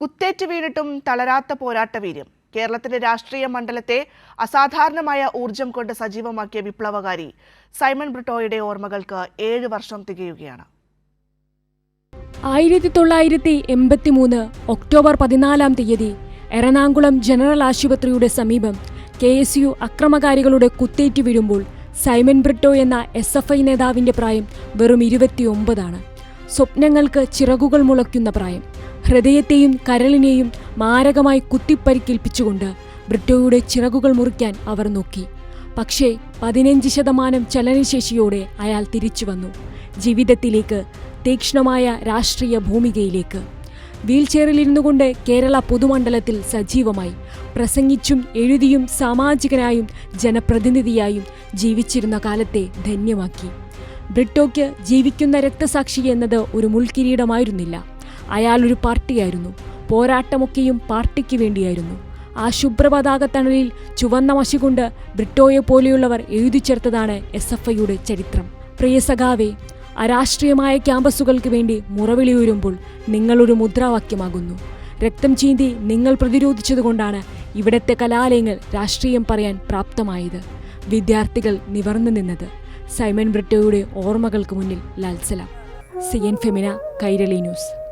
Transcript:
കുത്തേറ്റ് വീണിട്ടും തളരാത്ത പോരാട്ട വീര്യം. കേരളത്തിന്റെ രാഷ്ട്രീയ മണ്ഡലത്തെ അസാധാരണമായ ഊർജം കൊണ്ട് സജീവമാക്കിയ വിപ്ലവകാരി സൈമൺ ബ്രിട്ടോയുടെ ഓർമ്മകൾക്ക് ഏഴ് വർഷം തികയുകയാണ്. ആയിരത്തി തൊള്ളായിരത്തി എൺപത്തി മൂന്ന് ഒക്ടോബർ പതിനാലാം തീയതി എറണാകുളം ജനറൽ ആശുപത്രിയുടെ സമീപം കെ എസ് യു അക്രമകാരികളുടെ കുത്തേറ്റ് വീഴുമ്പോൾ സൈമൺ ബ്രിട്ടോ എന്ന എസ് എഫ് ഐ നേതാവിന്റെ പ്രായം വെറും ഇരുപത്തിയൊമ്പതാണ്. സ്വപ്നങ്ങൾക്ക് ചിറകുകൾ മുളയ്ക്കുന്ന പ്രായം. ഹൃദയത്തെയും കരളിനെയും മാരകമായി കുത്തിപ്പരിക്കേൽപ്പിച്ചുകൊണ്ട് ബ്രിട്ടോയുടെ ചിറകുകൾ മുറിക്കാൻ അവർ നോക്കി. പക്ഷേ പതിനഞ്ച് ശതമാനം ചലനശേഷിയോടെ അയാൾ തിരിച്ചു വന്നു. ജീവിതത്തിലേക്ക് തീക്ഷ്ണമായ രാഷ്ട്രീയ ഭൂമികയിലേക്ക്. വീൽചെയറിലിരുന്നു കൊണ്ട് കേരള പൊതുമണ്ഡലത്തിൽ സജീവമായി. പ്രസംഗിച്ചും എഴുതിയും സാമാജികനായും ജനപ്രതിനിധിയായും ജീവിച്ചിരുന്ന കാലത്തെ ധന്യമാക്കി. ബ്രിട്ടോയ്ക്ക് ജീവിക്കുന്ന രക്തസാക്ഷി എന്നത് ഒരു മുൾക്കിരീടമായിരുന്നില്ല അയാൾ ഒരു പാർട്ടിയായിരുന്നു. പോരാട്ടമൊക്കെയും പാർട്ടിക്ക് വേണ്ടിയായിരുന്നു. ആ ശുഭ്രപതാകത്തണലിൽ ചുവന്ന മഷി കൊണ്ട് ബ്രിട്ടോയെ പോലെയുള്ളവർ എഴുതി ചേർത്തതാണ് എസ് എഫ് ഐയുടെ ചരിത്രം. പ്രിയ സഖാവേ അരാഷ്ട്രീയമായ ക്യാമ്പസുകൾക്ക് വേണ്ടി മുറവിളി ഉയരുമ്പോൾ നിങ്ങളൊരു മുദ്രാവാക്യമാകുന്നു. രക്തം ചീന്തി നിങ്ങൾ പ്രതിരോധിച്ചതുകൊണ്ടാണ് ഇവിടത്തെ കലാലയങ്ങൾ രാഷ്ട്രീയം പറയാൻ പ്രാപ്തമായത്. വിദ്യാർത്ഥികൾ നിവർന്നു നിന്നത്. സൈമൺ ബ്രിട്ടോയുടെ ഓർമ്മകൾക്ക് മുന്നിൽ ലാൽസല. C N Femina Kairali news.